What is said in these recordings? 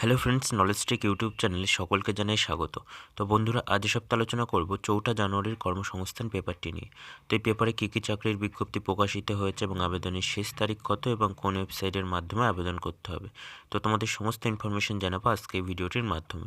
Hello friends knowledge tech YouTube চ্যানেলে সকলকে জানাই স্বাগত। তো বন্ধুরা, আজ সপ্তাহ আলোচনা করব চৌঠা জানুয়ারির কর্মসংস্থান পেপারটি নিয়ে। তো এই পেপারে কী কী চাকরির বিজ্ঞপ্তি প্রকাশিত হয়েছে এবং আবেদনের শেষ তারিখ কত এবং কোন ওয়েবসাইটের মাধ্যমে আবেদন করতে হবে? তো তোমাদের সমস্ত ইনফরমেশন জানাব আজকে ভিডিওটির মাধ্যমে।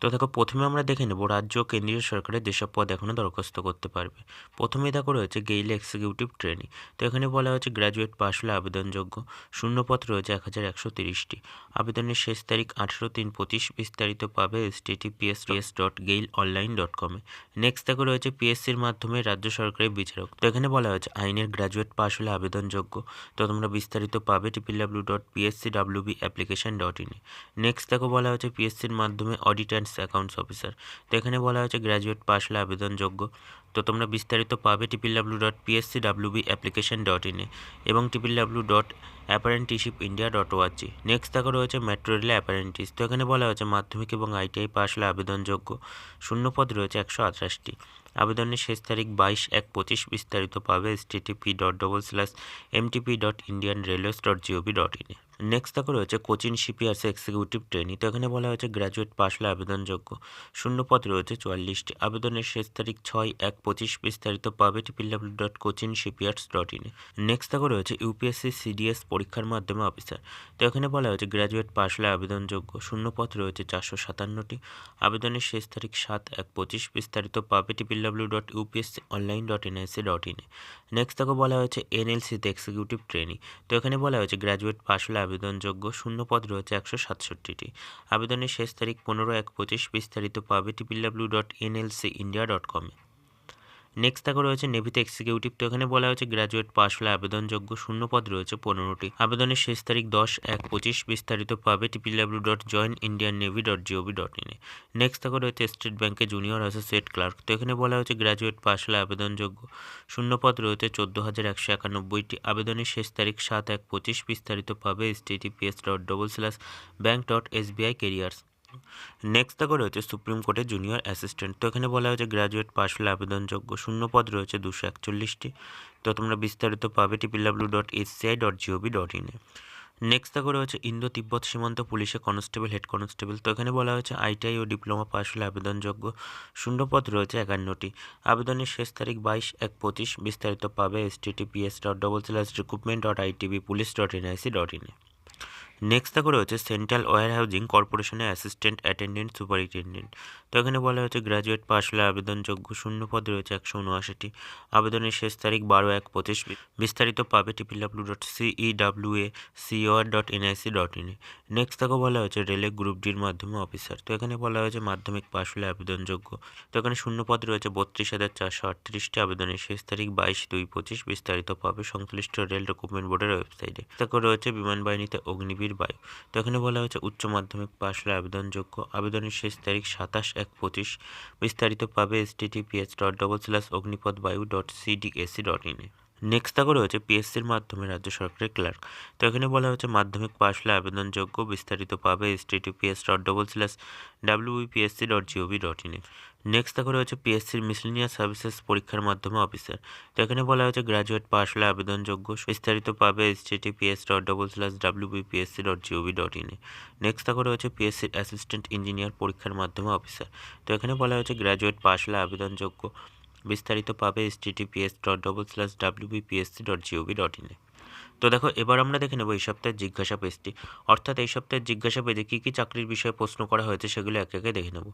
তো দেখো, প্রথমে আমরা দেখে নেব রাজ্য ও কেন্দ্রীয় সরকারের যেসব পদ এখনও দরখাস্ত করতে পারবে। প্রথমেই দেখো রয়েছে গেইল এক্সিকিউটিভ ট্রেনিং। তো এখানে বলা হয়েছে গ্র্যাজুয়েট পাস হলে আবেদনযোগ্য। শূন্যপদ রয়েছে এক হাজার একশো তিরিশটি। আবেদনের শেষ তারিখ আঠেরো তিন পঁচিশ বিস্তারিত পাবে https s dot GAIL online dot কমে নেক্সট দেখো রয়েছে পিএসসির মাধ্যমে রাজ্য সরকারের বিচারক। তো এখানে বলা হয়েছে আইনের গ্র্যাজুয়েট পাস হলে আবেদনযোগ্য। তো তোমরা বিস্তারিত পাবে triple W dot PSC WB application dot ইনে নেক্সট দেখো বলা হয়েছে পিএসসির মাধ্যমে অডিট অ্যান্ড অ্যাকাউন্টস অফিসার তো এখানে বলা হয়েছে গ্র্যাজুয়েট পাস হলে আবেদনযোগ্য। তো তোমরা বিস্তারিত পাবে triple W dot PSC WB application dot ইনে এবং triple W dot apprenticeship India dot ORG next দেখো রয়েছে মেট্রো রেলে অ্যাপারেন্টিস তো এখানে বলা হয়েছে মাধ্যমিক এবং আইটিআই পাস হলে আবেদনযোগ্য। শূন্যপদ রয়েছে একশো আঠাশটি। আবেদনের শেষ তারিখ বাইশ এক পঁচিশ। বিস্তারিত পাবে s dot double slash MTP dot Indian railways dot GOV dot ইনে নেক্সট দেখো রয়েছে কোচিং শিপিয়ার্স এক্সিকিউটিভ ট্রেনিং তো এখানে বলা হয়েছে গ্র্যাজুয়েট পাস হলে আবেদনযোগ্য। শূন্যপদ রয়েছে চুয়াল্লিশটি। আবেদনের শেষ তারিখ ছয় এক পঁচিশ বিস্তারিত পাবে triple W dot Cochin shipyards dot ইনে নেক্সট দেখো রয়েছে ইউপিএসসি সিডিএস পরীক্ষার মাধ্যমে অফিসার তো এখানে বলা হয়েছে গ্র্যাজুয়েট পাস হলে আবেদনযোগ্য। শূন্যপদ রয়েছে চারশো সাতান্নটি। আবেদনের শেষ তারিখ সাত এক পঁচিশ বিস্তারিত পাবে triple W dot UPSC online dot NIC dot ইনে নেক্সট দেখো বলা হয়েছে এনএলসিতে এক্সিকিউটিভ ট্রেনিং তো এখানে বলা হয়েছে গ্র্যাজুয়েট পাস হলে আবেদনযোগ্য শূন্যপদ রয়েছে একশো সাতষট্টিটি। আবেদনের শেষ তারিখ পনেরো এক পঁচিশ বিস্তারিত পাবে triple W dot NLC India dot কমে। নেক্সট দেখো রয়েছে নেভিতে এক্সিকিউটিভ তো এখানে বলা হয়েছে গ্র্যাজুয়েট পাস হলে আবেদনযোগ্য শূন্য পদ রয়েছে পনেরোটি। আবেদনের শেষ তারিখ দশ এক পঁচিশ বিস্তারিত পাবে triple W dot join Indian navy dot GOV dot ইনে নেক্সট দেখো রয়েছে স্টেট ব্যাঙ্কে জুনিয়র অ্যাসোসিয়েট ক্লার্ক তো এখানে বলা হয়েছে গ্র্যাজুয়েট পাস হলে আবেদনযোগ্য শূন্য পদ রয়েছে চোদ্দ হাজার একশো একানব্বইটি। আবেদনের শেষ তারিখ সাত এক পঁচিশ বিস্তারিত পাবে https dot double slash bank dot SBI careers next দেখো রয়েছে সুপ্রিম কোর্টের জুনিয়র অ্যাসিস্ট্যান্ট তো এখানে বলা হয়েছে গ্র্যাজুয়েট পাস হলে আবেদনযোগ্য শূন্য পদ রয়েছে দুশো একচল্লিশটি। তো তোমরা বিস্তারিত পাবে triple W dot SCI dot GOV dot ইনে নেক্সট দেখো রয়েছে ইন্দো তিব্বত সীমান্ত পুলিশে কনস্টেবল হেড কনস্টেবল তো এখানে বলা হয়েছে আইটিআই ও ডিপ্লোমা পাস হলে আবেদনযোগ্য শূন্যপদ রয়েছে একান্নটি। আবেদনের শেষ তারিখ বাইশ এক পঁচিশ। বিস্তারিত পাবে https dot double slash recruitment dot ITB police dot NIC dot ইনে নেক্সট দেখো রয়েছে সেন্ট্রাল ওয়ার হাউজিং কর্পোরেশনের অ্যাসিস্ট্যান্ট অ্যাটেন্ডেন্ট সুপারিনটেন্ডেন্ট তো এখানে বলা হয়েছে গ্র্যাজুয়েট পাস হলে আবেদনযোগ্য শূন্য পদ রয়েছে একশো উনআশিটি। আবেদনের শেষ তারিখ বারো এক পঁচিশ। বিস্তারিত পাবে triple W dot CE W A COR dot NIC dot ইনে নেক্সট দেখো বলা হয়েছে রেলে গ্রুপ ডির মাধ্যমে অফিসার তো এখানে বলা হয়েছে মাধ্যমিক পাস হলে আবেদনযোগ্য। তো এখানে শূন্য পদ রয়েছে বত্রিশ হাজার চারশো আটত্রিশটি আবেদনের শেষ তারিখ বাইশ দুই পঁচিশ। বিস্তারিত পাবে সংশ্লিষ্ট রেল রিক্রুটমেন্ট বোর্ডের ওয়েবসাইটে দেখো রয়েছে বিমান বাহিনীতে অগ্নিবীর বায়ু। তো এখানে বলা হয়েছে উচ্চ মাধ্যমিক পাস হলে আবেদনযোগ্য। আবেদনের শেষ তারিখ সাতাশ এক পঁচিশ। বিস্তারিত পাবে https dot double slash Agnipath Vayu dot CDAC dot ইনে নেক্সট দেখো রয়েছে পিএসসির মাধ্যমে রাজ্য সরকারের ক্লার্ক তো এখানে বলা হয়েছে মাধ্যমিক পাস হলে আবেদনযোগ্য। বিস্তারিত পাবে https dot double slash WBPSC dot GOV dot ইনে নেক্সট দেখো রয়েছে পিএসসির মিসলিনিয়াস সার্ভিসেস পরীক্ষার মাধ্যমে অফিসার তো এখানে বলা হয়েছে গ্র্যাজুয়েট পাস হলে আবেদনযোগ্য। বিস্তারিত পাবে https dot double slash WBPSC dot GOV dot ইনে নেক্সট দেখো রয়েছে পিএসসির অ্যাসিস্ট্যান্ট ইঞ্জিনিয়ার পরীক্ষার মাধ্যমে অফিসার তো এখানে বলা হয়েছে গ্র্যাজুয়েট পাস হলে আবেদনযোগ্য। বিস্তারিত পাবে https dot double slash WBPSC dot GOV dot ইনে তো দেখো, এবার আমরা দেখে নেব এই সপ্তাহের জিজ্ঞাসা পেজটি। অর্থাৎ এই সপ্তাহের জিজ্ঞাসা পেজে কী কী চাকরির বিষয়ে প্রশ্ন করা হয়েছে সেগুলো একে একে দেখে নেব।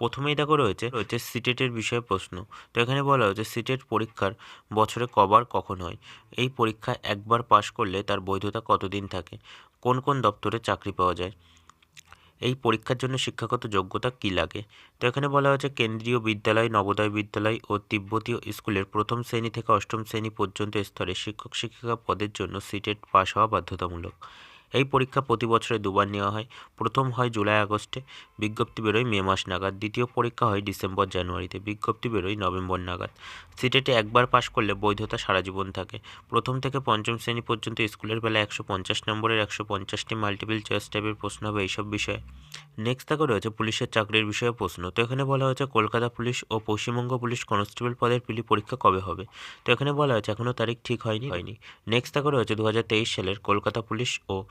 প্রথমেই দেখো রয়েছে রয়েছে সিটেটের বিষয়ে প্রশ্ন। তো এখানে বলা হয়েছে, সিটেট পরীক্ষার বছরে কবার কখন হয়? এই পরীক্ষা একবার পাশ করলে তার বৈধতা কতদিন থাকে? কোন কোন দপ্তরে চাকরি পাওয়া যায়? এই পরীক্ষার জন্য শিক্ষাগত যোগ্যতা কী লাগে? তো এখানে বলা হয়েছে, কেন্দ্রীয় বিদ্যালয়, নবোদয় বিদ্যালয় ও তিব্বতীয় স্কুলের প্রথম শ্রেণি থেকে অষ্টম শ্রেণি পর্যন্ত স্তরে শিক্ষক শিক্ষিকা পদের জন্য সিটেট পাস হওয়া বাধ্যতামূলক। এই পরীক্ষা প্রতি বছরে দুবার নেওয়া হয়। প্রথম হয় জুলাই, আগস্টে। বিজ্ঞপ্তি বেরোয় মে মাস নাগাদ। দ্বিতীয় পরীক্ষা হয় ডিসেম্বর, জানুয়ারিতে। বিজ্ঞপ্তি বেরোয় নভেম্বর নাগাদ। সিটেটে একবার পাশ করলে বৈধতা সারা জীবন থাকে। প্রথম থেকে পঞ্চম শ্রেণি পর্যন্ত স্কুলের বেলা একশো পঞ্চাশ নম্বরের একশো পঞ্চাশটি মাল্টিপল চয়েস টাইপের প্রশ্ন হবে এইসব বিষয়ে। নেক্সট থাকে রয়েছে পুলিশের চাকরির বিষয়ে প্রশ্ন। তো এখানে বলা হয়েছে কলকাতা পুলিশ ও পশ্চিমবঙ্গ পুলিশ কনস্টেবল পদের পিলি পরীক্ষা কবে হবে? তো এখানে বলা হয়েছে এখনও তারিখ ঠিক হয়নি হয়নি। নেক্সট থাকে রয়েছে দু হাজার তেইশ সালের কলকাতা পুলিশ ও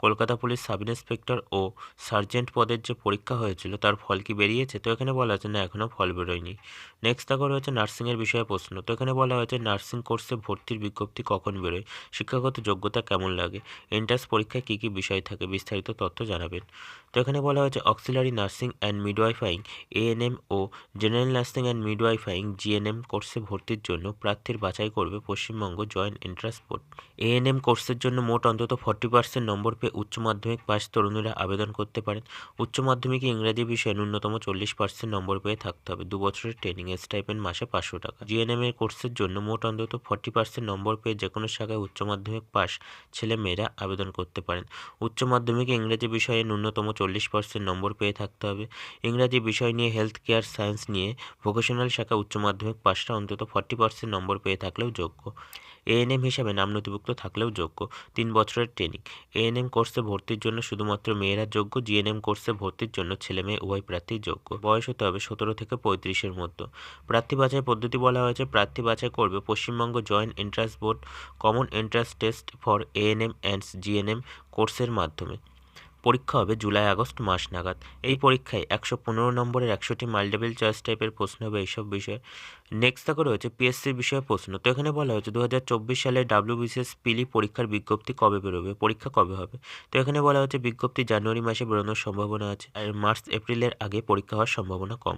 কলকাতা পুলিশ সাব ইন্সপেক্টর ও সার্জেন্ট পদের যে পরীক্ষা হয়েছিল, তার ফল কি বেরিয়েছে? তো এখানে বলা হয়েছে না এখনও ফল বেরোয়নি। নেক্সট দেখো রয়েছে নার্সিংয়ের বিষয়ে প্রশ্ন। তো এখানে বলা হয়েছে নার্সিং কোর্সে ভর্তির বিজ্ঞপ্তি কখন বেরোয়? শিক্ষাগত যোগ্যতা কেমন লাগে? এন্ট্রান্স পরীক্ষায় কী কী বিষয় থাকে? বিস্তারিত তথ্য জানাবেন। তো এখানে বলা হয়েছে auxiliary nursing and midwifing ANM O general nursing and midwifing GNM কোর্সে ভর্তির জন্য প্রার্থীর বাছাই করবে Paschimbanga joint entrance board ANM কোর্সের জন্য মোট অন্তত ফর্টি পার্সেন্ট নম্বর পেয়ে উচ্চ মাধ্যমিক পাস তরুণীরা আবেদন করতে পারেন। উচ্চ মাধ্যমিকে ইংরাজি বিষয়ে ন্যূনতম চল্লিশ পার্সেন্ট নম্বর পেয়ে থাকতে হবে। দু বছরের ট্রেনিং স্টাইপেন্ড মাসে পাঁচশো টাকা। জিএনএম এর কোর্সের জন্য মোট অন্তত ফর্টি পার্সেন্ট নম্বর পেয়ে যে কোনো শাখায় উচ্চ মাধ্যমিক পাস ছেলে মেয়েরা আবেদন করতে পারেন। উচ্চ মাধ্যমিকে ইংরেজি বিষয়ে ন্যূনতম চল্লিশ পার্সেন্ট নম্বর পেয়ে থাকতে হবে। ইংরাজি বিষয় নিয়ে হেলথ কেয়ার সায়েন্স নিয়ে ভোকেশনাল শাখা উচ্চ মাধ্যমিক পাসটা অন্তত ফর্টি পার্সেন্ট নম্বর পেয়ে থাকলেও যোগ্য। এএনএম হিসাবে নাম নথিভুক্ত থাকলেও যোগ্য। তিন বছরের ট্রেনিং। এএনএম কোর্সে ভর্তির জন্য শুধুমাত্র মেয়েরা যোগ্য জিএনএম কোর্সে ভর্তির জন্য ছেলে মেয়ে উভয় প্রার্থী যোগ্য। বয়স হতে হবে সতেরো থেকে পঁয়ত্রিশের মধ্যে। প্রার্থী বাছাই পদ্ধতি বলা হয়েছে, প্রার্থী বাছাই করবে Paschimbanga joint entrance board common entrance test for ANM and GNM কোর্সের মাধ্যমে। পরীক্ষা হবে জুলাই, আগস্ট মাস নাগাদ। এই পরীক্ষায় একশো পনেরো নম্বরের একশোটি মাল্টিপল চয়েস টাইপের প্রশ্ন হবে এইসব বিষয়ে। নেক্সট থাকে রয়েছে পিএসসির বিষয়ে প্রশ্ন। তো এখানে বলা হয়েছে দু হাজার চব্বিশ সালে ডাব্লিউবিসিএস পিলি পরীক্ষার বিজ্ঞপ্তি কবে বেরোবে? পরীক্ষা কবে হবে? তো এখানে বলা হচ্ছে বিজ্ঞপ্তি জানুয়ারি মাসে বেরোনোর সম্ভাবনা আছে আর মার্চ, এপ্রিলের আগে পরীক্ষা হওয়ার সম্ভাবনা কম।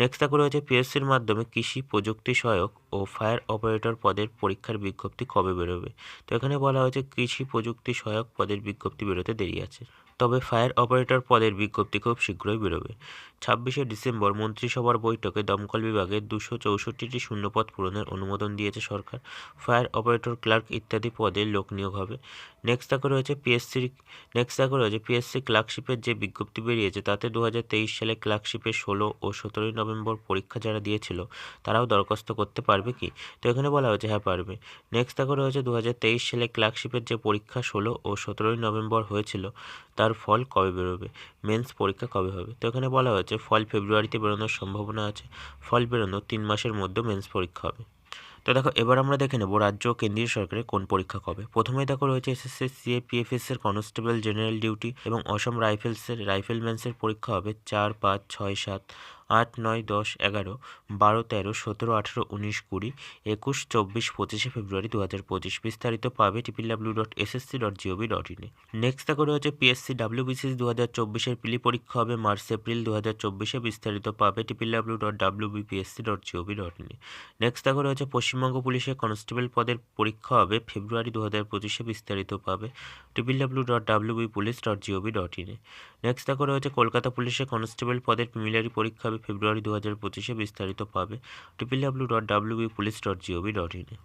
নেক্সট থাকে রয়েছে পিএসসির মাধ্যমে কৃষি প্রযুক্তি সহায়ক ও ফায়ার অপারেটর পদের পরীক্ষার বিজ্ঞপ্তি কবে বেরোবে? তো এখানে বলা হয়েছে কৃষি প্রযুক্তি সহায়ক পদের বিজ্ঞপ্তি বেরোতে দেরি আছে। তবে ফায়ার অপারেটর পদের বিজ্ঞপ্তি খুব শীঘ্রই বেরোবে। ছাব্বিশে ডিসেম্বর মন্ত্রিসভার বৈঠকে দমকল বিভাগে দুশো চৌষট্টিটি শূন্যপদ পূরণের অনুমোদন দিয়েছে সরকার। ফায়ার অপারেটর ক্লার্ক ইত্যাদি পদে লোক নিয়োগ হবে। নেক্সট থাকে রয়েছে পিএসসির নেক্সট থাকে রয়েছে পিএসসি ক্লার্কশিপের যে বিজ্ঞপ্তি বেরিয়েছে, তাতে দু হাজার তেইশ সালে ক্লার্কশিপের ষোলো ও সতেরোই নভেম্বর পরীক্ষা যারা দিয়েছিল, তারাও দরখাস্ত করতে পারবে কি? তো এখানে বলা হয়েছে হ্যাঁ পারবে। নেক্সট থাকে রয়েছে দু হাজার তেইশ সালে ক্লার্কশিপের যে পরীক্ষা ষোলো ও সতেরোই নভেম্বর হয়েছিল, তার ফল কবে বেরোবে? মেন্স পরীক্ষা কবে হবে? তো এখানে বলা হয়েছে, ফল ফেব্রুয়ারিতে বেরোনোর সম্ভাবনা আছে, ফল বেরোনোর তিন মাসের মধ্যে মেন্স পরীক্ষা হবে। তো দেখো, এবার আমরা দেখে নেব রাজ্য কেন্দ্রীয় সরকারের কোন পরীক্ষা কবে। প্রথমে দেখো রয়েছে এসএসসি সিএপিএফএস এর কনস্টেবল জেনারেল ডিউটি এবং অসম রাইফেলসের, রাইফেলম্যানসের পরীক্ষা হবে চার পাঁচ ছয় সাত আট নয় দশ এগারো বারো তেরো সতেরো আঠেরো উনিশ কুড়ি একুশ চব্বিশ পঁচিশে ফেব্রুয়ারি দু হাজার পঁচিশ। বিস্তারিত পাবে triple W dot SSC dot GOV dot ইনে। নেক্সট দেখো রয়েছে পিএসসি ডাব্লিউবিসিএস দু হাজার চব্বিশের পিলি পরীক্ষা হবে মার্চ এপ্রিল দু হাজার চব্বিশে। বিস্তারিত পাবে triple W dot W BPSC dot GOV dot ইনে। নেক্সট দেখো রয়েছে পশ্চিমবঙ্গ পুলিশের কনস্টেবল পদের পরীক্ষা হবে ফেব্রুয়ারি দু হাজার পঁচিশে। বিস্তারিত পাবে triple W dot W B police dot GOV dot ইনে। নেক্সট দেখো রয়েছে কলকাতা পুলিশের কনস্টেবল পদের প্রিমিলারি পরীক্ষা হবে ফেব্রুয়ারি দু হাজার পঁচিশে বিস্তারিত পাবে triple W dot W B police dot GOV dot ইনে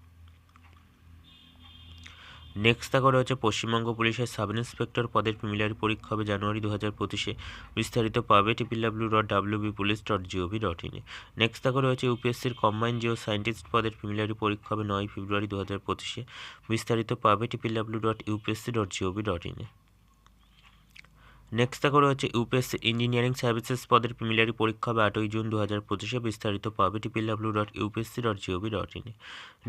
নেক্সট দেখা রয়েছে পশ্চিমবঙ্গ পুলিশের সাব ইন্সপেক্টর পদের প্রিমিলারি পরীক্ষা হবে জানুয়ারি দু হাজার পঁচিশে। বিস্তারিত পাবে টিপিল W dot W B police dot GOV dot ইনে নেক্সট দেখা রয়েছে ইউপিএসসির কম্বাইন জিও সায়েন্টিস্ট পদের প্রিমিলারি পরীক্ষা হবে নয় ফেব্রুয়ারি দু হাজার পঁচিশে। বিস্তারিত পাবে triple W dot UPSC dot GOV dot ইনে নেক্সট দেখো রয়েছে ইউপিএসসি ইঞ্জিনিয়ারিং সার্ভিসেস পদের প্রিমিলারি পরীক্ষা হবে আটই জুন দু হাজার পঁচিশে। বিস্তারিত পাবে triple W dot UPSC dot GOV dot ইনে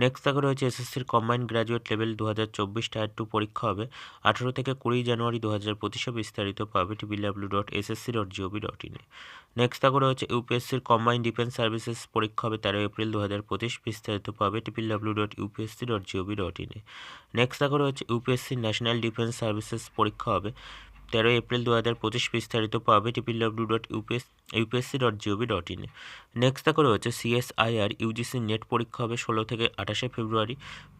নেক্সট দেখো রয়েছে এসএসসির কম্বাইন্ড গ্র্যাজুয়েট লেভেল দু হাজার চব্বিশ টায়ার টু পরীক্ষা হবে আঠেরো থেকে কুড়ি জানুয়ারি দু হাজার পঁচিশে। বিস্তারিত পাবে triple W dot SSC dot GOV dot ইনে নেক্সট দেখো রয়েছে ইউপিএসসির কম্বাইন্ড ডিফেন্স সার্ভিসেস পরীক্ষা হবে তেরো এপ্রিল দু হাজার পঁচিশ। বিস্তারিত পাবে triple W dot UPSC dot GOV dot ইনে নেক্সট দেখো রয়েছে ইউপিএসসি ন্যাশনাল ডিফেন্স সার্ভিসেস পরীক্ষা হবে তেরোই এপ্রিল দু হাজার পঁচিশ বিস্তারিত পাবে triple W dot UPS UPSC dot GOV dot ইনে নেক্সট দেখো রয়েছে সিএসআইআর ইউজিসি নেট পরীক্ষা হবে ষোলো থেকে আঠাশে ফেব্রুয়ারি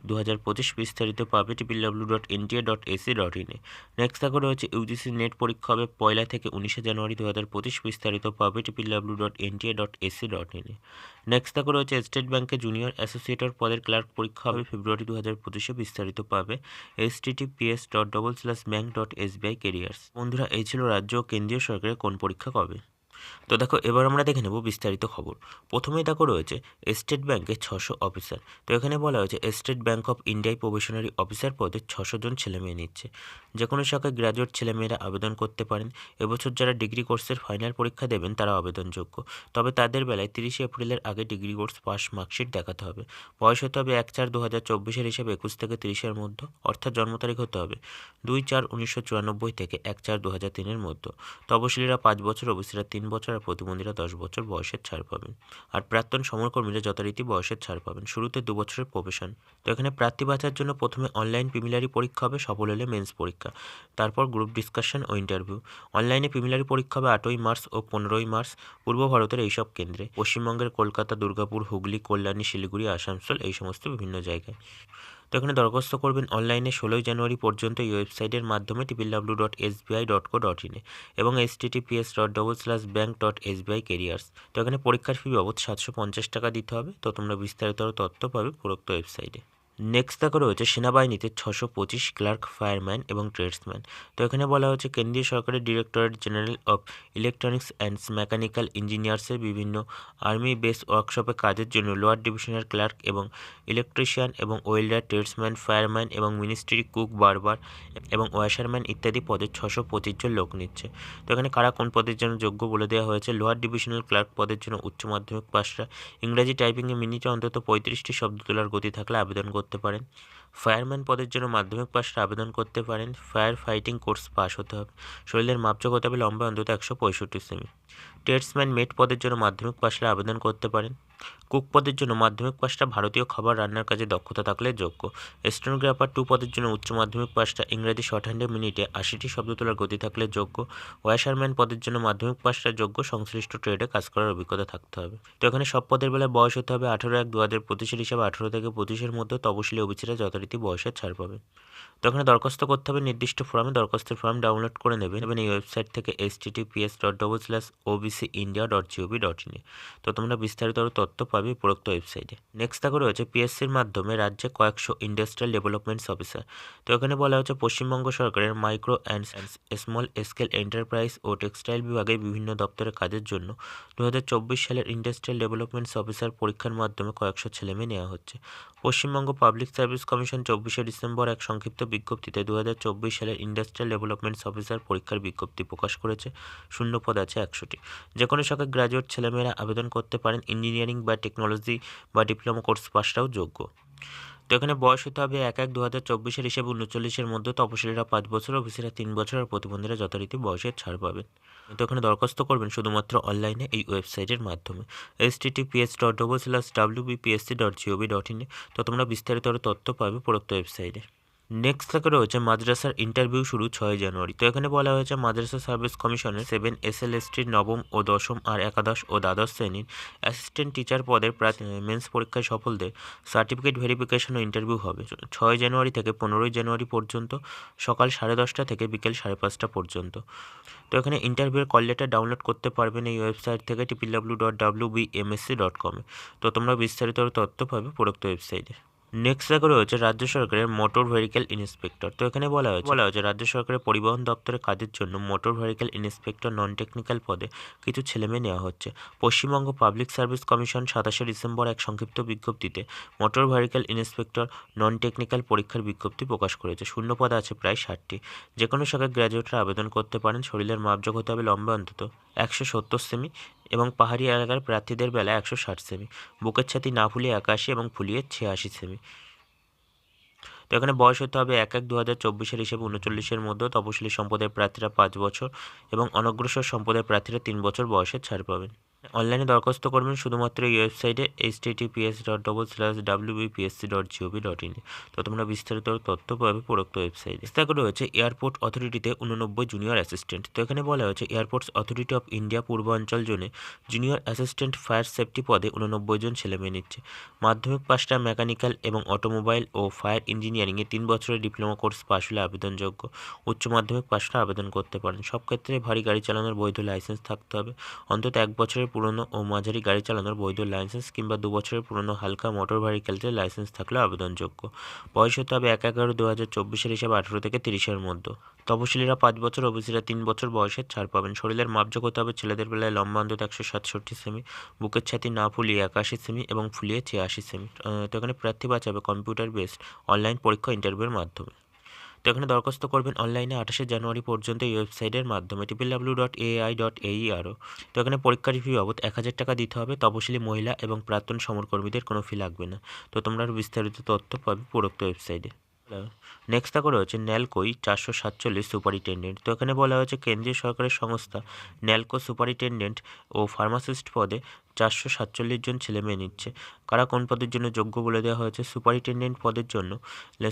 দু হাজার পঁচিশ বিস্তারিত পাবে triple W dot NTA dot AC dot ইনে নেক্সট দেখো রয়েছে ইউজিসি নেট পরীক্ষা হবে পয়লা থেকে উনিশে জানুয়ারি দু হাজার পঁচিশ বিস্তারিত পাবে triple W dot NTA dot AC dot ইনে নেক্সট দেখো রয়েছে স্টেট ব্যাংকে জুনিয়র অ্যাসোসিয়েটর পদের ক্লার্ক পরীক্ষা হবে ফেব্রুয়ারি দু হাজার পঁচিশে বিস্তারিত পাবে। Https dot double slash bank dot S SBI careers বন্ধুরা, এই ছিল রাজ্য ও কেন্দ্রীয় সরকারের কোন পরীক্ষা কবে? তো দেখো, এবার আমরা দেখে নেব বিস্তারিত খবর। প্রথমেই দেখো রয়েছে, স্টেট ব্যাংকের ছশো অফিসার। তো এখানে বলা হয়েছে, স্টেট ব্যাংক অফ ইন্ডিয়ায় প্রবেশনারি অফিসার পদে ছশো জন ছেলেমেয়ে নিচ্ছে। যে কোনো শাখায় গ্র্যাজুয়েট ছেলেমেয়েরা আবেদন করতে পারেন। এবছর যারা ডিগ্রি কোর্সের ফাইনাল পরীক্ষা দেবেন, তারা আবেদনযোগ্য। তবে তাদের বেলায় তিরিশে এপ্রিলের আগে ডিগ্রি কোর্স পাস মার্কশিট দেখাতে হবে। বয়স হতে হবে এক চার দু হাজার চব্বিশের হিসাবে একুশ থেকে তিরিশের মধ্যে, অর্থাৎ জন্ম তারিখ হতে হবে দুই চার উনিশশো চুরানব্বই থেকে এক চার দু হাজার তিনের মধ্যে। তপশিলীরা পাঁচ বছর, ওবিসিরা তিন বছর আর প্রতিবন্ধীরা দশ বছর বয়সের ছাড় পাবেন। আর প্রাক্তন সমরকর্মীরা যথারীতি বয়সের ছাড় পাবেন। শুরুতে দু বছরের প্রবেশন তো এখানে প্রার্থী বাছার জন্য প্রথমে অনলাইন প্রিমিলারি পরীক্ষা হবে, সফল হলে মেন্স পরীক্ষা। তারপর গ্রুপ ডিসকাশন ও ইন্টারভিউ। অনলাইনে প্রিমিলারি পরীক্ষা হবে আটই মার্চ ও পনেরোই মার্চ পূর্ব ভারতের এইসব কেন্দ্রে। পশ্চিমবঙ্গের কলকাতা, দুর্গাপুর, হুগলি, কল্যাণী, শিলিগুড়ি, আসানসোল এই সমস্ত বিভিন্ন জায়গায়। তো এখানে দরখাস্ত করবেন অনলাইনে ষোলোই জানুয়ারি পর্যন্ত এই ওয়েবসাইটের মাধ্যমে triple W dot SBI dot CO dot ইনে এবং https dot double slash bank dot SBI careers তো এখানে পরীক্ষার ফি বাবদ সাতশো পঞ্চাশ টাকা দিতে হবে। তো তোমরা বিস্তারিত তথ্য পাবে উপরোক্ত ওয়েবসাইটে। নেক্সট দেখো রয়েছে সেনাবাহিনীতে ছশো পঁচিশ ক্লার্ক, ফায়ারম্যান এবং ট্রেডসম্যান। তো এখানে বলা হচ্ছে কেন্দ্রীয় সরকারের directorate general of electronics and mechanical ইঞ্জিনিয়ার্সের বিভিন্ন আর্মি বেস ওয়ার্কশপে কাজের জন্য লোয়ার ডিভিশনের ক্লার্ক এবং ইলেকট্রিশিয়ান এবং ওয়েল্ডার, ট্রেডসম্যান, ফায়ারম্যান এবং মিনিস্ট্রি কুক, বারবার এবং ওয়াশারম্যান ইত্যাদি পদে ছশো পঁচিশ জন লোক নিচ্ছে। তো এখানে কারা কোন পদের জন্য যোগ্য বলে দেওয়া হয়েছে? লোয়ার ডিভিশনাল ক্লার্ক পদের জন্য উচ্চ মাধ্যমিক পাশরা ইংরাজি টাইপিংয়ে মিনিটে অন্তত পঁয়ত্রিশটি শব্দ তোলার গতি থাকলে আবেদন করতে পারেন। ফায়ারম্যান পদের জন্য মাধ্যমিক পাশের আবেদন করতে পারেন। ফায়ার ফাইটিং কোর্স পাস হতে হবে। শরীরের মাপযোগ হতে হবে লম্বা, অন্তত একশো পঁয়ষট্টি সেমি। টেটসম্যান মেট পদের জন্য মাধ্যমিক পাশে আবেদন করতে পারেন। কুক পদের জন্য মাধ্যমিক পাশটা ভারতীয় খাবার রান্নার কাজে দক্ষতা থাকলে যোগ্য। স্টেনোগ্রাফার টু পদের জন্য উচ্চ মাধ্যমিক পাশটা ইংরেজি শর্ট হ্যান্ডে মিনিটে আশিটি শব্দ তোলার গতি থাকলে যোগ্য। ওয়াশারম্যান পদের জন্য মাধ্যমিক পাশটা যোগ্য, সংশ্লিষ্ট ট্রেডে কাজ করার অভিজ্ঞতা থাকতে হবে। তো এখানে সব পদের বেলায় বয়স হতে হবে আঠেরো এক দু হাজার পঁচিশের হিসাবে আঠেরো থেকে পঁচিশের মধ্যে তপশিলি অবিচিরা যথারীতি বয়সের ছাড় পাবে। তো এখানে দরখাস্ত করতে হবে নির্দিষ্ট ফর্মে। দরখাস্তের ফর্ম ডাউনলোড করে নেবেন। এবং এই ওয়েবসাইট থেকে https dot double slash OBC India dot GOV dot ইনে তো তোমরা বিস্তারিত তথ্য পাবে উপরোক্ত ওয়েবসাইটে। নেক্সট দেখো রয়েছে পিএসসির মাধ্যমে রাজ্যে কয়েকশো ইন্ডাস্ট্রিয়াল ডেভেলপমেন্টস অফিসার তো এখানে বলা হচ্ছে পশ্চিমবঙ্গ সরকারের micro and small scale enterprise O textile বিভাগে বিভিন্ন দপ্তরের কাজের জন্য দু হাজার চব্বিশ সালের ইন্ডাস্ট্রিয়াল ডেভেলপমেন্টস অফিসার পরীক্ষার মাধ্যমে কয়েকশো ছেলেমেয়ে নেওয়া হচ্ছে। পশ্চিমবঙ্গ পাবলিক সার্ভিস কমিশন চব্বিশে ডিসেম্বর এক সংক্ষিপ্ত বিজ্ঞপ্তিতে দু হাজার চব্বিশ সালের ইন্ডাস্ট্রিয়াল ডেভেলপমেন্টস অফিসার পরীক্ষার বিজ্ঞপ্তি প্রকাশ করেছে। শূন্য পদ আছে একশোটি। যে কোনো শাখায় গ্র্যাজুয়েট ছেলেমেয়েরা আবেদন করতে পারেন ইঞ্জিনিয়ারিং বা টেকনোলজি বা ডিপ্লোমা কোর্স পাশটাও যোগ্য। তো এখানে বয়স হতে হবে এক এক দু হাজার চব্বিশের হিসেবে উনচল্লিশের মধ্যে, তপশিলীরা পাঁচ বছর অফিসেরা তিন বছর আর প্রতিবন্ধীরা যথারীতি বয়সের ছাড় পাবেন। তো এখানে দরখাস্ত করবেন শুধুমাত্র অনলাইনে এই ওয়েবসাইটের মাধ্যমে। Https dot double slash W BPSC dot GOV dot ইনে তো তোমরা বিস্তারিত তথ্য পাবে প্রদত্ত ওয়েবসাইটে। নেক্সট থেকে রয়েছে মাদ্রাসার ইন্টারভিউ শুরু ছয় জানুয়ারি। তো এখানে বলা হয়েছে মাদ্রাসা সার্ভিস কমিশনের সেভেন এস এল নবম ও দশম আর একাদশ ও দ্বাদশ শ্রেণির অ্যাসিস্ট্যান্ট টিচার পদের মেন্স পরীক্ষায় সফলদের সার্টিফিকেট ভেরিফিকেশন ও ইন্টারভিউ হবে। ছয় জানুয়ারি থেকে পনেরোই জানুয়ারি পর্যন্ত, সকাল সাড়ে দশটা থেকে বিকেল সাড়ে পাঁচটা পর্যন্ত। তো এখানে ইন্টারভিউর কল লেটার ডাউনলোড করতে পারবেন এই ওয়েবসাইট থেকে triple W dot W B M S C dot কমে তো তোমরা বিস্তারিত তথ্য পাবে প্রোক্ত ওয়েবসাইটে। নেক্সট দেখো রয়েছে রাজ্য সরকারের মোটর ভেহিকেল ইন্সপেক্টর। তো এখানে বলা হয়েছে বলা হয়েছে। রাজ্য সরকারের পরিবহন দপ্তরের কাজের জন্য motor vehicle inspector non technical পদে কিছু ছেলেমেয়ে নেওয়া হচ্ছে। পশ্চিমবঙ্গ পাবলিক সার্ভিস কমিশন সাতাশে ডিসেম্বর এক সংক্ষিপ্ত বিজ্ঞপ্তিতে motor vehicle inspector non technical পরীক্ষার বিজ্ঞপ্তি প্রকাশ করেছে। শূন্য পদ আছে প্রায় ষাটটি। যে কোনো শাখায় গ্র্যাজুয়েটরা আবেদন করতে পারেন। শরীরের মাপযোগ হতে হবে লম্বা অন্তত একশো সত্তর সেমি। এবং পাহাড়ি এলাকার প্রার্থীদের বেলা একশো ষাট সেমি, বুকের ছাতি না ফুলিয়ে একাশি এবং ফুলিয়ে ছিয়াশি সেমি। তো এখানে বয়স হতে হবে এক এক দু হাজার চব্বিশের হিসেবে উনচল্লিশের মধ্যে। তপশিলি সম্পদের প্রার্থীরা পাঁচ বছর এবং অনগ্রসর সম্পদের প্রার্থীরা তিন বছর বয়সে ছাড় পাবেন। অনলাইনে দরখাস্ত করবেন শুধুমাত্র এই ওয়েবসাইটে https dot double slash W BPSC dot GOV dot in তো তোমরা বিস্তারিত তথ্য পাবে প্রোক্ত ওয়েবসাইটে। দেখো রয়েছে এয়ারপোর্ট অথরিটিতে উননব্বই জুনিয়র অ্যাসিস্ট্যান্ট তো এখানে বলা হয়েছে এয়ারপোর্টস অথরিটি অফ ইন্ডিয়া পূর্বাঞ্চল জোনে জুনিয়র অ্যাসিস্ট্যান্ট ফায়ার সেফটি পদে উননব্বই জন ছেলে মেয়ে নিচ্ছে। মাধ্যমিক পাশটা মেকানিক্যাল এবং অটোমোবাইল ও ফায়ার ইঞ্জিনিয়ারিংয়ে তিন বছরের ডিপ্লোমা কোর্স পাশ হলে আবেদনযোগ্য। উচ্চ মাধ্যমিক পাশটা আবেদন করতে পারেন। সব ক্ষেত্রে ভারী গাড়ি চালানোর বৈধ লাইসেন্স থাকতে হবে। অন্তত এক বছরের পুরনো ও মাঝারি গাড়ি চালানোর বৈধ লাইসেন্স কিংবা দু বছরের পুরনো হালকা মোটর ভেহিকেলসের লাইসেন্স থাকলে আবেদনযোগ্য। বয়স হতে হবে এক এগারো দু হাজার চব্বিশের হিসাবে আঠেরো থেকে তিরিশের মধ্যে। তপশিলীরা পাঁচ বছর, ওবিসিরা তিন বছর বয়সের ছাড় পাবেন। শরীরের মাপযোগ হতে হবে ছেলেদের বেলায় লম্বা অন্তত একশো সাতষট্টি সেমি, বুকের ছাতি না ফুলিয়ে একাশি সেমি এবং ফুলিয়ে ছিয়াশি সেমি। তো এখানে প্রার্থী বাঁচাবে কম্পিউটার বেসড অনলাইন পরীক্ষা ইন্টারভিউর মাধ্যমে। তো এখানে দরখাস্ত করবেন অনলাইনে আঠাশে জানুয়ারি পর্যন্ত এই ওয়েবসাইটের মাধ্যমে triple W dot AI dot এই আরও। তো এখানে পরীক্ষার ফি বাবদ এক হাজার টাকা দিতে হবে, তপশিলি মহিলা এবং প্রাক্তন সমরকর্মীদের কোনো ফি লাগবে না। তো তোমরা বিস্তারিত তথ্য পাবে উপরোক্ত ওয়েবসাইটে। নেক্সট দেখো রয়েছে ন্যালকোই চারশো সাতচল্লিশ সুপারিনটেন্ডেন্ট। তো এখানে বলা হয়েছে, কেন্দ্রীয় সরকারের সংস্থা ন্যালকো সুপারিনটেন্ডেন্ট ও ফার্মাসিস্ট পদে চারশো সাতচল্লিশ জন ছেলে মেয়ে নিচ্ছে। কারা কোন পদের জন্য যোগ্য বলে দেওয়া হয়েছে? সুপারিনটেন্ডেন্ট পদের জন্য?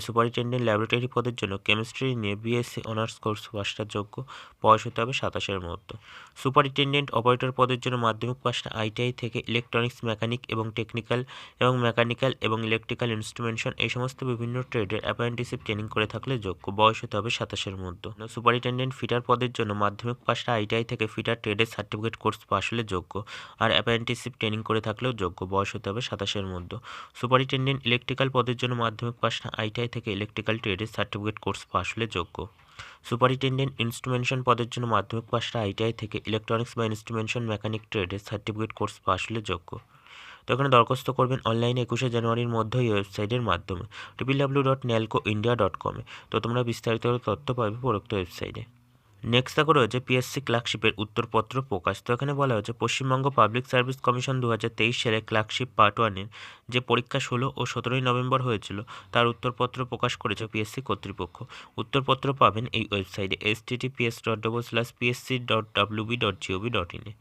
সুপারিনটেন্ডেন্ট ল্যাবরেটরি পদের জন্য কেমিস্ট্রি নিয়ে বিএসসি অনার্স কোর্স পাশটা যোগ্য। বয়স হতে হবে সাতাশের মধ্যে সুপারিনটেন্ডেন্ট অপারেটর পদের জন্য মাধ্যমিক পাশটা আইটিআই থেকে ইলেকট্রনিক্স, মেকানিক এবং টেকনিক্যাল এবং মেকানিক্যাল এবং ইলেকট্রিক্যাল ইনস্ট্রুমেন্টেশন এই সমস্ত বিভিন্ন ট্রেডের অ্যাপ্রেন্টিসিপ ট্রেনিং করে থাকলে যোগ্য। বয়স হতে হবে সাতাশের মধ্যে সুপারিনটেন্ডেন্ট ফিটার পদের জন্য মাধ্যমিক পাশটা আইটিআই থেকে ফিটার ট্রেডের সার্টিফিকেট কোর্স পাশ হলে যোগ্য। আর অ্যাপ্রেন্টিসিপ ট্রেনিং করে থাকলেও যোগ্য বয়স হতে হবে সাতাশের মধ্যে। সুপারিনটেন্ডেন্ট ইলেকট্রিক্যাল পদের জন্য মাধ্যমিক পাশটা আইটিআই থেকে ইলেকট্রিক্যাল ট্রেডের সার্টিফিকেট কোর্স পাশ হলে যোগ্য। সুপারিনটেন্ডেন্ট ইনস্ট্রুমেন্টেশন পদের জন্য মাধ্যমিক পাশটা আইটিআই থেকে ইলেকট্রনিক্স বা ইনস্ট্রুমেন্টেশন মেকানিক ট্রেডের সার্টিফিকেট কোর্স পাশ হলে যোগ্য। তো এখানে দরখাস্ত করবেন অনলাইনে একুশে জানুয়ারির মধ্যে এই ওয়েবসাইটের মাধ্যমে W dot NALCO India dot কমে তো তোমরা বিস্তারিত তথ্য পাবে উপরোক্ত ওয়েবসাইটে। নেক্সট দেখো রয়েছে পিএসসি ক্লার্কশিপের উত্তরপত্র প্রকাশ। তো এখানে বলা হয়েছে, পশ্চিমবঙ্গ পাবলিক সার্ভিস কমিশন দু হাজার তেইশ সালে ক্লার্কশিপ পার্ট ওয়ানের যে পরীক্ষা ষোলো ও সতেরোই নভেম্বর হয়েছিল, তার উত্তরপত্র প্রকাশ করেছে পিএসসি কর্তৃপক্ষ। উত্তরপত্র পাবেন এই ওয়েবসাইটে https dot double slash PSC dot WB dot GOV dot ইনে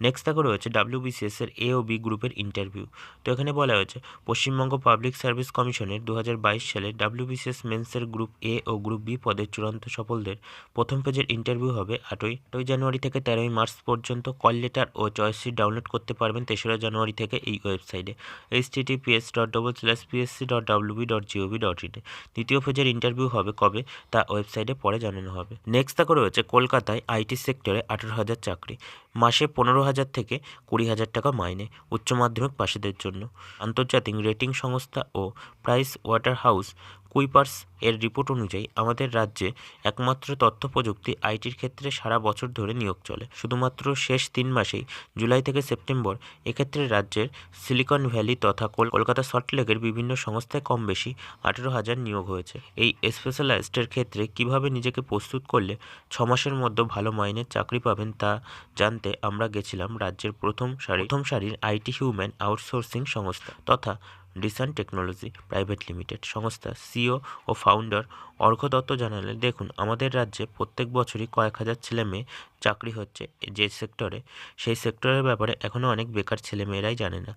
নেক্সট দেখো রয়েছে ডাব্লিউবিসিএস এর এ ও বি গ্রুপের ইন্টারভিউ তো এখানে বলা হয়েছে, পশ্চিমবঙ্গ পাবলিক সার্ভিস কমিশনের দু হাজার বাইশ সালে ডাব্লিউবিসিএস মেন্সের গ্রুপ এ ও গ্রুপ বি পদের চূড়ান্ত সফলদের প্রথম পেজের ইন্টারভিউ হবে আটই আটই জানুয়ারি থেকে তেরোই মার্চ পর্যন্ত। কল লেটার ও চয়েস সিট ডাউনলোড করতে পারবেন তেসরা জানুয়ারি থেকে এই ওয়েবসাইটে https dot double slash PSC dot WB dot GOV dot ইনে দ্বিতীয় পেজের ইন্টারভিউ হবে কবে? তা ওয়েবসাইটে পরে জানানো হবে। নেক্সট দেখো রয়েছে কলকাতায় আইটি সেক্টরে আঠারো হাজার চাকরি। মাসে পনেরো হাজার থেকে কুড়ি হাজার টাকা মাইনে উচ্চ মাধ্যমিক পাশীদের জন্য। আন্তর্জাতিক রেটিং সংস্থা ও প্রাইস ওয়াটার হাউস কুইপার্স এর রিপোর্ট অনুযায়ী আমাদের রাজ্যে একমাত্র তথ্য প্রযুক্তি আইটির ক্ষেত্রে সারা বছর ধরে নিয়োগ চলে। শুধুমাত্র শেষ তিন মাসেই, জুলাই থেকে সেপ্টেম্বর, এক্ষেত্রে রাজ্যের সিলিকন ভ্যালি তথা কল- কলকাতা সল্টলেকের বিভিন্ন সংস্থায় কম বেশি আঠেরো হাজার নিয়োগ হয়েছে। এই স্পেশালাইজডের ক্ষেত্রে কীভাবে নিজেকে প্রস্তুত করলে ছ মাসের মধ্যে ভালো মাইনের চাকরি পাবেন তা জানতে আমরা গেছিলাম রাজ্যের প্রথম সারি প্রথম সারির আইটি হিউম্যান আউটসোর্সিং সংস্থা তথা ডিসান টেকনোলজি প্রাইভেট লিমিটেড সংস্থা সিও ও ফাউন্ডার অর্ঘ দত্ত জানালেন দেখুন আমাদের রাজ্যে প্রত্যেক বছরই কয়েক হাজার ছেলে মেয়ে চাকরি হচ্ছে যে সেক্টরে। সেই সেক্টরের ব্যাপারে এখনও অনেক বেকার ছেলেমেয়েরাই জানে না।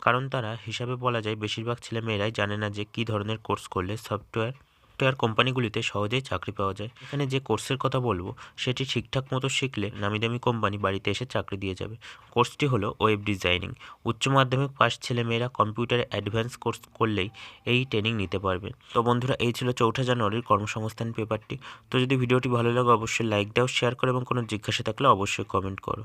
কারণ তারা হিসাবে বলা যায় বেশিরভাগ ছেলেমেয়েরাই জানে না যে কী ধরনের কোর্স করলে সফটওয়্যার সফটওয়্যার কোম্পানিগুলিতে সহজেই চাকরি পাওয়া যায়। এখানে যে কোর্সের কথা বলব, সেটি ঠিকঠাক মতো শিখলে নামি দামি কোম্পানি বাড়িতে এসে চাকরি দিয়ে যাবে। কোর্সটি হলো ওয়েব ডিজাইনিং উচ্চ মাধ্যমিক পাস ছেলেমেয়েরা কম্পিউটারে অ্যাডভান্স কোর্স করলেই এই ট্রেনিং নিতে পারবে। তো বন্ধুরা, এই ছিল চৌঠা জানুয়ারির কর্মসংস্থান পেপারটি তো যদি ভিডিওটি ভালো লাগে, অবশ্যই লাইক দাও শেয়ার করো এবং কোনো জিজ্ঞাসা থাকলে অবশ্যই কমেন্ট করো।